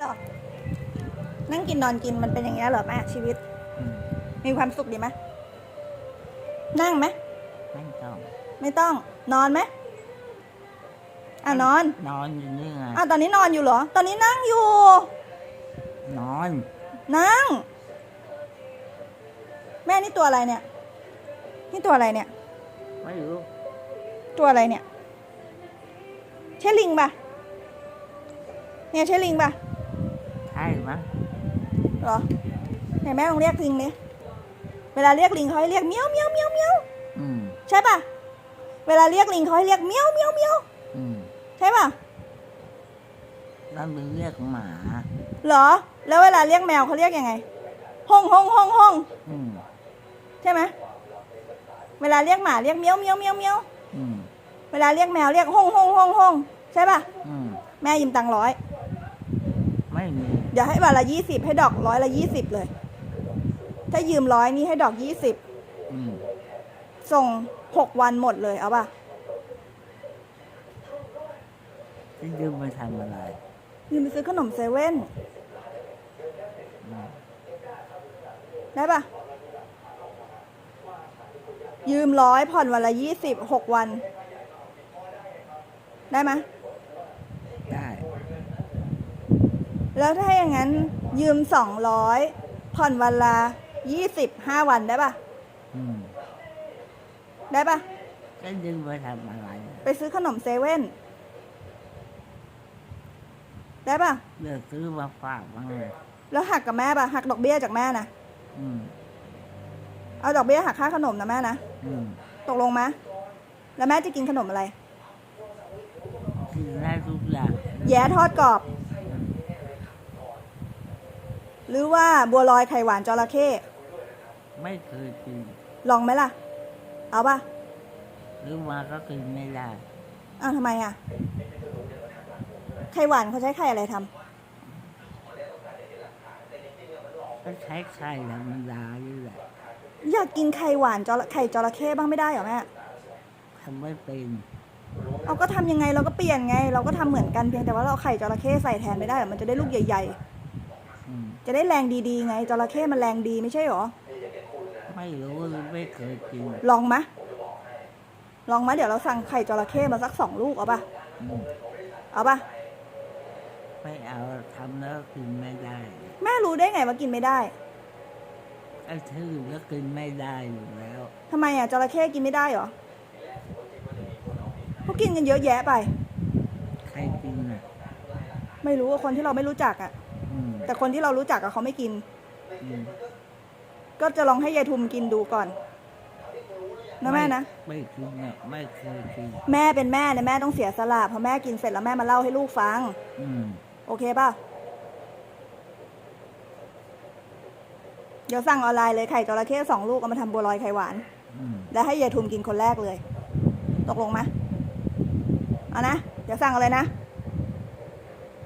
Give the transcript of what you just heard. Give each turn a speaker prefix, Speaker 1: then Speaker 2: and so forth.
Speaker 1: หรอนั่งกินนอนกินมันเป็นอย่างเงี้ยเหรอแม่ชีวิต
Speaker 2: อืม
Speaker 1: มีความสุขดีไหมนั่งไหม
Speaker 2: ไม่ต้อง
Speaker 1: ไม่ต้อง นอนไหมอะนอน
Speaker 2: นอนอยู่นี่ไง
Speaker 1: อะตอนนี้นอนอยู่เหรอ ตอนนี้นั่งอยู่
Speaker 2: นอน
Speaker 1: นั่ง แม่นี่ตัวอะไรเนี่ย นี่ตัวอะไรเนี่ย
Speaker 2: ไม่รู้
Speaker 1: ตัวอะไรเนี่ย ใช่ลิงปะเนี่ยใช่ลิงปะ
Speaker 2: ใช่มั้ง
Speaker 1: เหรอไหนแม่ลองเรียกลิงดิเวลาเรียกลิงเขาให้เรียกเมี้ยวเมี้ยวเมี้ยวเมี้ยว
Speaker 2: อืม
Speaker 1: ใช่ปะเวลาเรียกลิงเขาให้เรียกเมี้ยวเมี้ยวเมี้ยว
Speaker 2: อืม
Speaker 1: ใช่ปะ
Speaker 2: แล้วมึงเรียกหมา
Speaker 1: เหรอ แล้วเวลาเรียกแมวเขาเรียกยังไงห้องห้องห้องห้อง
Speaker 2: อืม
Speaker 1: ใช่ไหมเวลาเรียกหมาเรียกเมี้ยวเมี้ยวเมี้ยวเมี้ยว
Speaker 2: อืม
Speaker 1: เวลาเรียกแมวเรียกห้องห้องห้องห้องใช่ปะ
Speaker 2: อืม
Speaker 1: แม่ยืมตังค์ร้อย
Speaker 2: ไม่มี
Speaker 1: เดี๋ยวให้วันละยี่สิบให้ดอกร้อยละยี่สิบเลย ถ้ายืมร้อยนี่ให้ดอกยี่สิบ
Speaker 2: อืม
Speaker 1: ส่งหกวันหมดเลยเอาป่ะ
Speaker 2: จะยืมไปทำอะไร
Speaker 1: ยืมไปซื้อขนมเซเว่น
Speaker 2: อืม
Speaker 1: ได้ป่ะ ยืมร้อยผ่อนวันละยี่สิบหกวัน ได้ไหมย
Speaker 2: ได้
Speaker 1: แล้วถ้าอย่างนั้นยืมสองร้อยผ่อนวันละยี่สิบห้าวันได้ป่ะ
Speaker 2: อืม
Speaker 1: ได้ป่ะ
Speaker 2: จะยืมไปทำอะไร
Speaker 1: ไปซื้อขนมเซเว่นได้ป่ะ
Speaker 2: เลือกซื้อมาฝากบ้างเลย
Speaker 1: แล้วหักกับแม่ป่ะหักดอกเบี้ยจากแม่นะ
Speaker 2: อืม
Speaker 1: เอาดอกเบี้ยหักค่าขนมนะแม่นะ
Speaker 2: อืม
Speaker 1: ตกลงไหมแล้วแม่จะกินขนมอะไร
Speaker 2: กินได้ทุกอย่าง
Speaker 1: แย้ทอดกรอบ หรือว่าบัวลอยไข่หวานจระเข้
Speaker 2: ไม่เคยกิน
Speaker 1: ลองไหมล่ะ เอาป่ะ
Speaker 2: หรือมาก็กินไม่ได้
Speaker 1: อ้าวทำไมอะ ไข่หวานเขาใช้ไข่อะไรทำ
Speaker 2: ก็ใช้ไข่ธรรมดานี่แหละ
Speaker 1: อยากกินไข่หวานจระไข่จระเข้บ้างไม่ได้เหรอแม่
Speaker 2: ทำไม่เป็น
Speaker 1: เอาก็ทำยังไงเราก็เปลี่ยนไง เราก็ทำเหมือนกันเพียงแต่ว่าเราเอาไข่จระเข้ใส่แทนไม่ได้เหรอมันจะได้ลูกใหญ่
Speaker 2: อืม
Speaker 1: ๆ จะได้แรงดีๆ ไงจระเข้มันแรงดีไม่ใช่เหรอ
Speaker 2: ไม่รู้หรือไม่เคยกิน
Speaker 1: ลองมะ ลองมะเดี๋ยวเราสั่งไข่จระเข้มาสักสองลูกเอาป่ะ
Speaker 2: อืม
Speaker 1: เอาป่ะ
Speaker 2: ไม่เอาทำแล้วกินไม่ได้
Speaker 1: แม่รู้ได้ไงว่ากินไม่ได้
Speaker 2: ไอ้ชื่อก็กินไม่ได้อยู่แล้ว
Speaker 1: ทำไมอะจระเข้กินไม่ได้เหรอเขากินกันเยอะแยะไป
Speaker 2: ใครกินอะ
Speaker 1: ไม่รู้ว่าคนที่เราไม่รู้จักอะ
Speaker 2: อืม
Speaker 1: แต่คนที่เรารู้จักอะเขาไม่กิน
Speaker 2: อืม
Speaker 1: ก็จะลองให้ยายทุมกินดูก่อนนะแม่นะ
Speaker 2: ไม่กินอะไม่เคยกิน
Speaker 1: แม่เป็นแม่เนี่ยแม่ต้องเสียสละเพราะแม่กินเสร็จแล้วแม่มาเล่าให้ลูกฟัง
Speaker 2: อืม
Speaker 1: โอเคป่ะเดี๋ยวสั่งออนไลน์เลยไข่จระเข้สองลูกเอามาทำบัวลอยไข่หวาน
Speaker 2: อืม
Speaker 1: แล้วให้ยายทุมกินคนแรกเลย ตกลงไหมเอานะ เดี๋ยวสั่งเอาเลยนะ
Speaker 2: อ